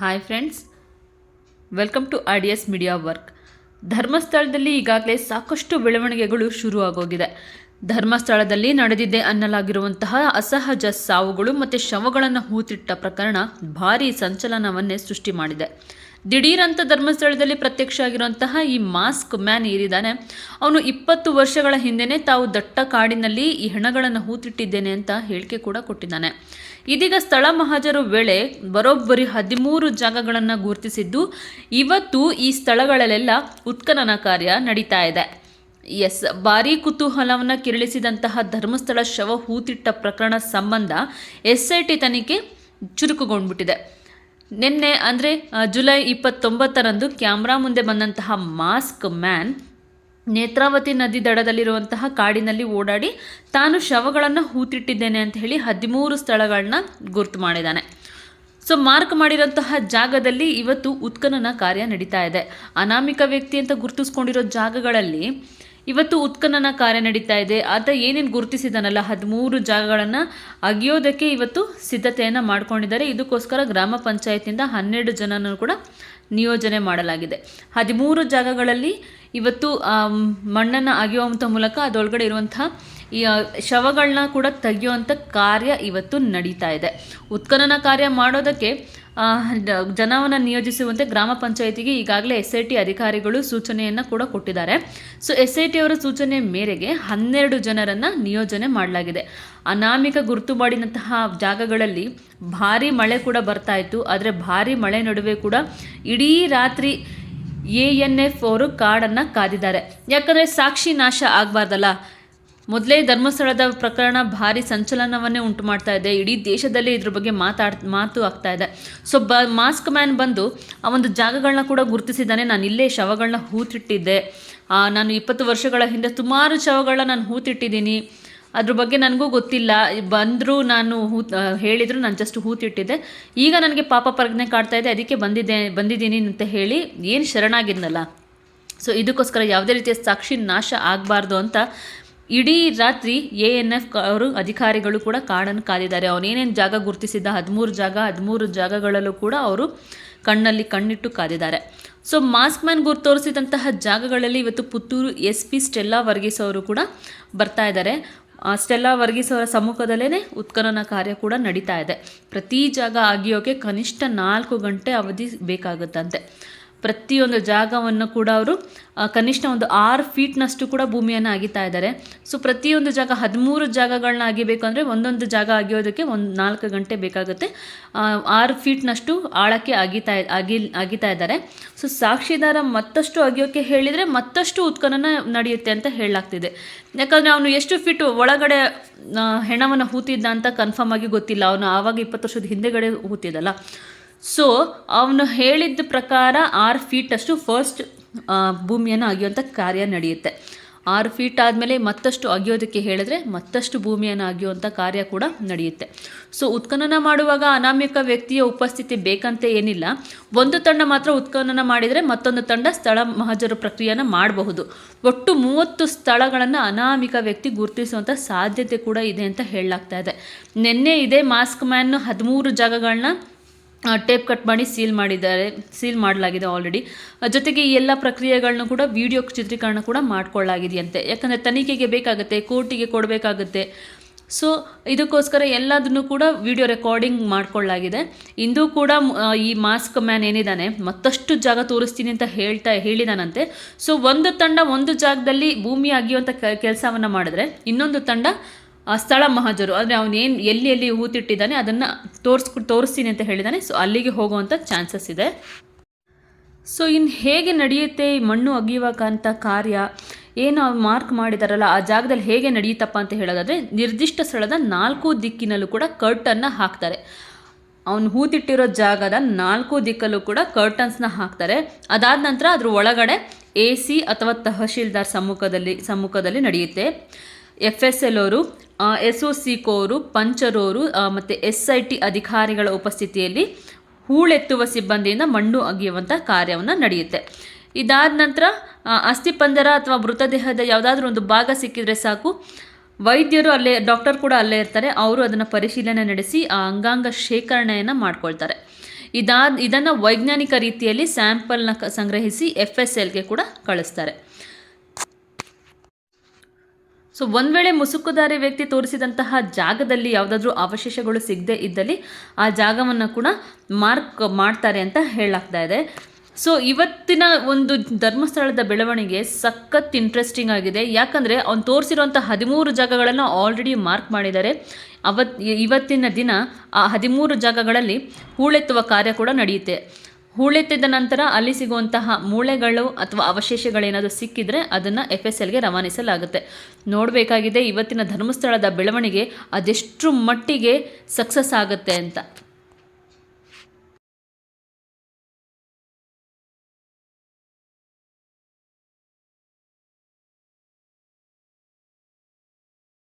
Hi friends welcome to S media work ಧರ್ಮಸ್ಥಳದಲ್ಲಿ ಈಗಾಗಲೇ ಸಾಕಷ್ಟು ಬೆಳವಣಿಗೆಗಳು ಶುರು ಆಗೋಗಿದೆ. ಧರ್ಮಸ್ಥಳದಲ್ಲಿ ನಡೆದಿದೆ ಅನ್ನಲಾಗಿರುವಂತಹ ಅಸಹಜ ಸಾವುಗಳು ಮತ್ತು ಶವಗಳನ್ನು ಹೂತಿಟ್ಟ ಪ್ರಕರಣ ಭಾರೀ ಸಂಚಲನವನ್ನೇ ಸೃಷ್ಟಿ ಮಾಡಿದೆ. ದಿಢೀರಂತ ಧರ್ಮಸ್ಥಳದಲ್ಲಿ ಪ್ರತ್ಯಕ್ಷ ಆಗಿರುವಂತಹ ಈ ಮಾಸ್ಕ್ ಮ್ಯಾನ್ ಏರಿದ್ದಾನೆ ಅವನು ಇಪ್ಪತ್ತು ವರ್ಷಗಳ ಹಿಂದೆನೇ ತಾವು ದಟ್ಟ ಕಾಡಿನಲ್ಲಿ ಈ ಹೆಣಗಳನ್ನು ಹೂತಿಟ್ಟಿದ್ದೇನೆ ಅಂತ ಹೇಳಿಕೆ ಕೂಡ ಕೊಟ್ಟಿದ್ದಾನೆ. ಇದೀಗ ಸ್ಥಳ ಮಹಾಜರು ವೇಳೆ ಬರೋಬ್ಬರಿ ಹದಿಮೂರು ಜಾಗಗಳನ್ನು ಗುರುತಿಸಿದ್ದು, ಇವತ್ತು ಈ ಸ್ಥಳಗಳಲ್ಲೆಲ್ಲ ಉತ್ಖನನ ಕಾರ್ಯ ನಡೀತಾ ಇದೆ. ಎಸ್, ಭಾರೀ ಕುತೂಹಲವನ್ನು ಕೆರಳಿಸಿದಂತಹ ಧರ್ಮಸ್ಥಳ ಶವ ಹೂತಿಟ್ಟ ಪ್ರಕರಣ ಸಂಬಂಧ ಎಸ್ಐಟಿ ತನಿಖೆ ಚುರುಕುಗೊಂಡ್ಬಿಟ್ಟಿದೆ. ನಿನ್ನೆ, ಅಂದರೆ ಜುಲೈ ಇಪ್ಪತ್ತೊಂಬತ್ತರಂದು ಕ್ಯಾಮ್ರಾ ಮುಂದೆ ಬಂದಂತಹ ಮಾಸ್ಕ್ ಮ್ಯಾನ್ ನೇತ್ರಾವತಿ ನದಿ ದಡದಲ್ಲಿರುವಂತಹ ಕಾಡಿನಲ್ಲಿ ಓಡಾಡಿ ತಾನು ಶವಗಳನ್ನು ಹೂತಿಟ್ಟಿದ್ದೇನೆ ಅಂತ ಹೇಳಿ ಹದಿಮೂರು ಸ್ಥಳಗಳನ್ನ ಗುರ್ತು ಮಾಡಿದ್ದಾನೆ. ಸೊ, ಮಾರ್ಕ್ ಮಾಡಿರೋಂತಹ ಜಾಗದಲ್ಲಿ ಇವತ್ತು ಉತ್ಖನನ ಕಾರ್ಯ ನಡೀತಾ ಇದೆ. ಅನಾಮಿಕ ವ್ಯಕ್ತಿ ಅಂತ ಗುರುತಿಸ್ಕೊಂಡಿರೋ ಜಾಗಗಳಲ್ಲಿ ಇವತ್ತು ಉತ್ಖನನ ಕಾರ್ಯ ನಡೀತಾ ಇದೆ. ಆತ ಏನೇನು ಗುರುತಿಸಿದಾನಲ್ಲ, ಹದಿಮೂರು ಜಾಗಗಳನ್ನು ಅಗಿಯೋದಕ್ಕೆ ಇವತ್ತು ಸಿದ್ಧತೆಯನ್ನು ಮಾಡ್ಕೊಂಡಿದ್ದಾರೆ. ಇದಕ್ಕೋಸ್ಕರ ಗ್ರಾಮ ಪಂಚಾಯತಿಂದ ಹನ್ನೆರಡು ಜನನೂ ಕೂಡ ನಿಯೋಜನೆ ಮಾಡಲಾಗಿದೆ. ಹದಿಮೂರು ಜಾಗಗಳಲ್ಲಿ ಇವತ್ತು ಮಣ್ಣನ್ನು ಅಗೆಯುವಂಥ ಮೂಲಕ ಅದರೊಳಗಡೆ ಇರುವಂತಹ ಈ ಶವಗಳನ್ನ ಕೂಡ ತೆಗೆಯುವಂಥ ಕಾರ್ಯ ಇವತ್ತು ನಡೀತಾ ಇದೆ. ಉತ್ಖನನ ಕಾರ್ಯ ಮಾಡೋದಕ್ಕೆ ಜನವನ್ನು ನಿಯೋಜಿಸುವಂತೆ ಗ್ರಾಮ ಪಂಚಾಯಿತಿಗೆ ಈಗಾಗಲೇ ಎಸ್ ಐ ಟಿ ಅಧಿಕಾರಿಗಳು ಸೂಚನೆಯನ್ನು ಕೂಡ ಕೊಟ್ಟಿದ್ದಾರೆ. ಸೊ ಎಸ್ ಐ ಟಿ ಅವರ ಸೂಚನೆ ಮೇರೆಗೆ ಹನ್ನೆರಡು ಜನರನ್ನು ನಿಯೋಜನೆ ಮಾಡಲಾಗಿದೆ. ಅನಾಮಿಕ ಗುರುತು ಮಾಡಿದಂತಹ ಜಾಗಗಳಲ್ಲಿ ಭಾರಿ ಮಳೆ ಕೂಡ ಬರ್ತಾ ಇತ್ತು. ಆದರೆ ಭಾರಿ ಮಳೆ ನಡುವೆ ಕೂಡ ಇಡೀ ರಾತ್ರಿ ಎ ಎನ್ ಎಫ್ ಅವರು ಕಾಡನ್ನು ಕಾದಿದ್ದಾರೆ. ಯಾಕಂದರೆ ಸಾಕ್ಷಿ ನಾಶ ಆಗಬಾರ್ದಲ್ಲ? ಮೊದಲೇ ಧರ್ಮಸ್ಥಳದ ಪ್ರಕರಣ ಭಾರಿ ಸಂಚಲನವನ್ನೇ ಉಂಟು ಮಾಡ್ತಾ ಇದೆ. ಇಡೀ ದೇಶದಲ್ಲೇ ಇದ್ರ ಬಗ್ಗೆ ಮಾತಾಡ್ ಮಾತು ಆಗ್ತಾ ಇದೆ. ಸೊ, ಬ ಮಾಸ್ಕ್ ಮ್ಯಾನ್ ಬಂದು ಆ ಒಂದು ಜಾಗಗಳನ್ನ ಕೂಡ ಗುರುತಿಸಿದ್ದಾನೆ. ನಾನು ಇಲ್ಲೇ ಶವಗಳನ್ನ ಹೂತಿಟ್ಟಿದ್ದೆ. ನಾನು ಇಪ್ಪತ್ತು ವರ್ಷಗಳ ಹಿಂದೆ ಸುಮಾರು ಶವಗಳನ್ನ ನಾನು ಹೂತಿಟ್ಟಿದ್ದೀನಿ. ಅದ್ರ ಬಗ್ಗೆ ನನಗೂ ಗೊತ್ತಿಲ್ಲ. ಬಂದರೂ ನಾನು ಹೂ ಹೇಳಿದ್ರು ನಾನು ಜಸ್ಟ್ ಹೂತಿಟ್ಟಿದ್ದೆ. ಈಗ ನನಗೆ ಪಾಪ ಪ್ರಜ್ಞೆ ಕಾಡ್ತಾ ಇದೆ. ಅದಕ್ಕೆ ಬಂದಿದ್ದೆ, ಬಂದಿದ್ದೀನಿ ಅಂತ ಹೇಳಿ ಏನು ಶರಣಾಗಿದ್ನಲ್ಲ. ಸೊ, ಇದಕ್ಕೋಸ್ಕರ ಯಾವುದೇ ರೀತಿಯ ಸಾಕ್ಷಿ ನಾಶ ಆಗಬಾರ್ದು ಅಂತ ಇಡೀ ರಾತ್ರಿ ಎ ಎನ್ ಎಫ್ ಅವರು ಅಧಿಕಾರಿಗಳು ಕೂಡ ಕಾಡನ್ನು ಕಾದಿದ್ದಾರೆ. ಅವನೇನೇನು ಜಾಗ ಗುರುತಿಸಿದ್ದ ಹದಿಮೂರು ಜಾಗ, ಹದಿಮೂರು ಜಾಗಗಳಲ್ಲೂ ಕೂಡ ಅವರು ಕಣ್ಣಲ್ಲಿ ಕಣ್ಣಿಟ್ಟು ಕಾದಿದ್ದಾರೆ. ಸೊ, ಮಾಸ್ಕ್ ಮ್ಯಾನ್ ಗುರು ತೋರಿಸಿದಂತಹ ಜಾಗಗಳಲ್ಲಿ ಇವತ್ತು Puttur S P Stella Varghese ಅವರು ಕೂಡ ಬರ್ತಾ ಇದ್ದಾರೆ. ಸ್ಟೆಲ್ಲಾ ವರ್ಗೀಸ್ ಅವರ ಸಮ್ಮುಖದಲ್ಲೇ ಉತ್ಖನನ ಕಾರ್ಯ ಕೂಡ ನಡೀತಾ ಇದೆ. ಪ್ರತಿ ಜಾಗ ಆಗಿಯೋಕೆ ಕನಿಷ್ಠ ನಾಲ್ಕು ಗಂಟೆ ಅವಧಿ ಬೇಕಾಗುತ್ತಂತೆ. ಪ್ರತಿಯೊಂದು ಜಾಗವನ್ನು ಕೂಡ ಅವರು ಕನಿಷ್ಠ ಒಂದು ಆರು ಫೀಟ್ನಷ್ಟು ಕೂಡ ಭೂಮಿಯನ್ನು ಅಗಿತಾ ಇದ್ದಾರೆ. ಸೊ ಪ್ರತಿಯೊಂದು ಜಾಗ ಹದಿಮೂರು ಜಾಗಗಳನ್ನ ಅಗಿಬೇಕು ಅಂದರೆ ಒಂದೊಂದು ಜಾಗ ಅಗಿಯೋದಕ್ಕೆ ಒಂದು ನಾಲ್ಕು ಗಂಟೆ ಬೇಕಾಗುತ್ತೆ. ಆರು ಫೀಟ್ನಷ್ಟು ಆಳಕ್ಕೆ ಅಗಿತಾ, ಅಗಿ, ಅಗಿತಾ ಇದ್ದಾರೆ. ಸೊ ಸಾಕ್ಷಿದಾರ ಮತ್ತಷ್ಟು ಅಗಿಯೋಕ್ಕೆ ಹೇಳಿದರೆ ಮತ್ತಷ್ಟು ಉತ್ಖನನ ನಡೆಯುತ್ತೆ ಅಂತ ಹೇಳಲಾಗ್ತಿದೆ. ಯಾಕಂದರೆ ಅವನು ಎಷ್ಟು ಫೀಟ್ ಒಳಗಡೆ ಹೆಣವನ್ನು ಹೂತಿದ್ದ ಅಂತ ಕನ್ಫರ್ಮ್ ಆಗಿ ಗೊತ್ತಿಲ್ಲ. ಅವನು ಆವಾಗ ಇಪ್ಪತ್ತು ವರ್ಷದ ಹಿಂದೆಗಡೆ ಹೂತಿದ್ದಲ್ಲ. ಸೊ ಅವನು ಹೇಳಿದ್ದ ಪ್ರಕಾರ ಆರು ಫೀಟಷ್ಟು ಫಸ್ಟ್ ಭೂಮಿಯನ್ನು ಅಗೆಯುವಂಥ ಕಾರ್ಯ ನಡೆಯುತ್ತೆ. ಆರು ಫೀಟ್ ಆದಮೇಲೆ ಮತ್ತಷ್ಟು ಅಗೆಯೋದಕ್ಕೆ ಹೇಳಿದ್ರೆ ಮತ್ತಷ್ಟು ಭೂಮಿಯನ್ನು ಅಗಿಯುವಂಥ ಕಾರ್ಯ ಕೂಡ ನಡೆಯುತ್ತೆ. ಸೊ ಉತ್ಖನನ ಮಾಡುವಾಗ ಅನಾಮಿಕ ವ್ಯಕ್ತಿಯ ಉಪಸ್ಥಿತಿ ಬೇಕಂತ ಏನಿಲ್ಲ. ಒಂದು ತಂಡ ಮಾತ್ರ ಉತ್ಖನನ ಮಾಡಿದರೆ ಮತ್ತೊಂದು ತಂಡ ಸ್ಥಳ ಮಹಜರು ಪ್ರಕ್ರಿಯೆಯನ್ನು ಮಾಡಬಹುದು. ಒಟ್ಟು ಮೂವತ್ತು ಸ್ಥಳಗಳನ್ನು ಅನಾಮಿಕ ವ್ಯಕ್ತಿ ಗುರುತಿಸುವಂಥ ಸಾಧ್ಯತೆ ಕೂಡ ಇದೆ ಅಂತ ಹೇಳಲಾಗ್ತಾ ಇದೆ. ನಿನ್ನೆ ಇದೇ ಮಾಸ್ಕ್ ಮ್ಯಾನ್ ಹದಿಮೂರು ಜಾಗಗಳನ್ನ ಟೇಪ್ ಕಟ್ ಮಾಡಿ ಸೀಲ್ ಮಾಡಿದ್ದಾರೆ, ಸೀಲ್ ಮಾಡಲಾಗಿದೆ ಆಲ್ರೆಡಿ ಜೊತೆಗೆ ಈ ಎಲ್ಲ ಪ್ರಕ್ರಿಯೆಗಳನ್ನು ಕೂಡ ವಿಡಿಯೋ ಚಿತ್ರೀಕರಣ ಕೂಡ ಮಾಡ್ಕೊಳ್ಳಾಗಿದೆಯಂತೆ. ಯಾಕಂದರೆ ತನಿಖೆಗೆ ಬೇಕಾಗುತ್ತೆ, ಕೋರ್ಟಿಗೆ ಕೊಡಬೇಕಾಗುತ್ತೆ. ಸೊ ಇದಕ್ಕೋಸ್ಕರ ಎಲ್ಲದನ್ನು ಕೂಡ ವಿಡಿಯೋ ರೆಕಾರ್ಡಿಂಗ್ ಮಾಡ್ಕೊಳ್ಳಾಗಿದೆ. ಇಂದು ಕೂಡ ಈ ಮಾಸ್ಕ್ ಮ್ಯಾನ್ ಏನಿದ್ದಾನೆ ಮತ್ತಷ್ಟು ಜಾಗ ತೋರಿಸ್ತೀನಿ ಅಂತ ಹೇಳ್ತಾ, ಹೇಳಿದಾನಂತೆ. ಸೊ ಒಂದು ತಂಡ ಒಂದು ಜಾಗದಲ್ಲಿ ಭೂಮಿ ಅಗಿಯುವಂಥ ಕೆಲಸವನ್ನು ಮಾಡಿದ್ರೆ, ಇನ್ನೊಂದು ತಂಡ ಸ್ಥಳ ಮಹಾಜರು. ಅಂದರೆ ಅವನೇನು ಎಲ್ಲಿ ಎಲ್ಲಿ ಹೂತಿಟ್ಟಿದ್ದಾನೆ ಅದನ್ನು ತೋರಿಸ್ಕೊ ತೋರಿಸ್ತೀನಿ ಅಂತ ಹೇಳಿದ್ದಾನೆ ಸೊ ಅಲ್ಲಿಗೆ ಹೋಗುವಂಥ ಚಾನ್ಸಸ್ ಇದೆ. ಸೊ ಇನ್ನು ಹೇಗೆ ನಡೆಯುತ್ತೆ ಈ ಮಣ್ಣು ಅಗಿಯುವಂಥ ಕಾರ್ಯ? ಏನು ಮಾರ್ಕ್ ಮಾಡಿದಾರಲ್ಲ, ಆ ಜಾಗದಲ್ಲಿ ಹೇಗೆ ನಡೆಯುತ್ತಪ್ಪ ಅಂತ ಹೇಳೋದಾದರೆ, ನಿರ್ದಿಷ್ಟ ಸ್ಥಳದ ನಾಲ್ಕು ದಿಕ್ಕಿನಲ್ಲೂ ಕೂಡ ಕರ್ಟನ್ನು ಹಾಕ್ತಾರೆ. ಅವನು ಹೂತಿಟ್ಟಿರೋ ಜಾಗದ ನಾಲ್ಕು ದಿಕ್ಕಲ್ಲೂ ಕೂಡ ಕರ್ಟನ್ಸ್ನ ಹಾಕ್ತಾರೆ. ಅದಾದ ನಂತರ ಅದ್ರ ಒಳಗಡೆ ಎ ಸಿ ಅಥವಾ ತಹಶೀಲ್ದಾರ್ ಸಮ್ಮುಖದಲ್ಲಿ ಸಮ್ಮುಖದಲ್ಲಿ ನಡೆಯುತ್ತೆ. ಎಫ್ ಎಸ್ ಎಲ್ ಅವರು ಎಸ್ ಒ ಸಿ ಕೋರು ಪಂಚರೋರು ಮತ್ತು ಎಸ್ ಐ ಟಿ ಅಧಿಕಾರಿಗಳ ಉಪಸ್ಥಿತಿಯಲ್ಲಿ ಹೂಳೆತ್ತುವ ಸಿಬ್ಬಂದಿಯಿಂದ ಮಣ್ಣು ಅಗೆಯುವಂಥ ಕಾರ್ಯವನ್ನು ನಡೆಯುತ್ತೆ. ಇದಾದ ನಂತರ ಅಸ್ಥಿಪಂಜರ ಅಥವಾ ಮೃತದೇಹದ ಯಾವುದಾದ್ರೂ ಒಂದು ಭಾಗ ಸಿಕ್ಕಿದರೆ ಸಾಕು. ವೈದ್ಯರು ಅಲ್ಲೇ, ಡಾಕ್ಟರ್ ಕೂಡ ಅಲ್ಲೇ ಇರ್ತಾರೆ. ಅವರು ಅದನ್ನು ಪರಿಶೀಲನೆ ನಡೆಸಿ, ಆ, ಅಂಗಾಂಗ ಶೇಖರಣೆಯನ್ನು ಮಾಡ್ಕೊಳ್ತಾರೆ. ಇದಾದ, ಇದನ್ನು ವೈಜ್ಞಾನಿಕ ರೀತಿಯಲ್ಲಿ ಸ್ಯಾಂಪಲ್ನ ಸಂಗ್ರಹಿಸಿ ಎಫ್ ಎಸ್ ಎಲ್ಗೆ ಕೂಡ ಕಳಿಸ್ತಾರೆ. ಸೊ ಒಂದು ವೇಳೆ ಮುಸುಕುದಾರಿ ವ್ಯಕ್ತಿ ತೋರಿಸಿದಂತಹ ಜಾಗದಲ್ಲಿ ಯಾವುದಾದ್ರೂ ಅವಶೇಷಗಳು ಸಿಗದೆ ಇದ್ದಲ್ಲಿ ಆ ಜಾಗವನ್ನು ಕೂಡ ಮಾರ್ಕ್ ಮಾಡ್ತಾರೆ ಅಂತ ಹೇಳಾಗ್ತಾ ಇದೆ. ಸೊ ಇವತ್ತಿನ ಒಂದು ಧರ್ಮಸ್ಥಳದ ಬೆಳವಣಿಗೆ ಸಖತ್ ಇಂಟ್ರೆಸ್ಟಿಂಗ್ ಆಗಿದೆ. ಯಾಕಂದರೆ ಅವ್ನು ತೋರಿಸಿರುವಂಥ ಹದಿಮೂರು ಜಾಗಗಳನ್ನು ಆಲ್ರೆಡಿ ಮಾರ್ಕ್ ಮಾಡಿದ್ದಾರೆ. ಅವತ್, ಇವತ್ತಿನ ದಿನ ಆ ಹದಿಮೂರು ಜಾಗಗಳಲ್ಲಿ ಹೂಳೆತ್ತುವ ಕಾರ್ಯ ಕೂಡ ನಡೆಯುತ್ತೆ. ಹೂಳೆತ್ತಿದ ನಂತರ ಅಲ್ಲಿ ಸಿಗುವಂತಹ ಮೂಳೆಗಳು ಅಥವಾ ಅವಶೇಷಗಳೇನಾದರೂ ಸಿಕ್ಕಿದ್ರೆ ಅದನ್ನು ಎಫ್ ಎಸ್ ಎಲ್ಗೆ ರವಾನಿಸಲಾಗುತ್ತೆ. ನೋಡಬೇಕಾಗಿದೆ, ಇವತ್ತಿನ ಧರ್ಮಸ್ಥಳದ ಬೆಳವಣಿಗೆ ಅದೆಷ್ಟು ಮಟ್ಟಿಗೆ ಸಕ್ಸಸ್ ಆಗುತ್ತೆ ಅಂತ.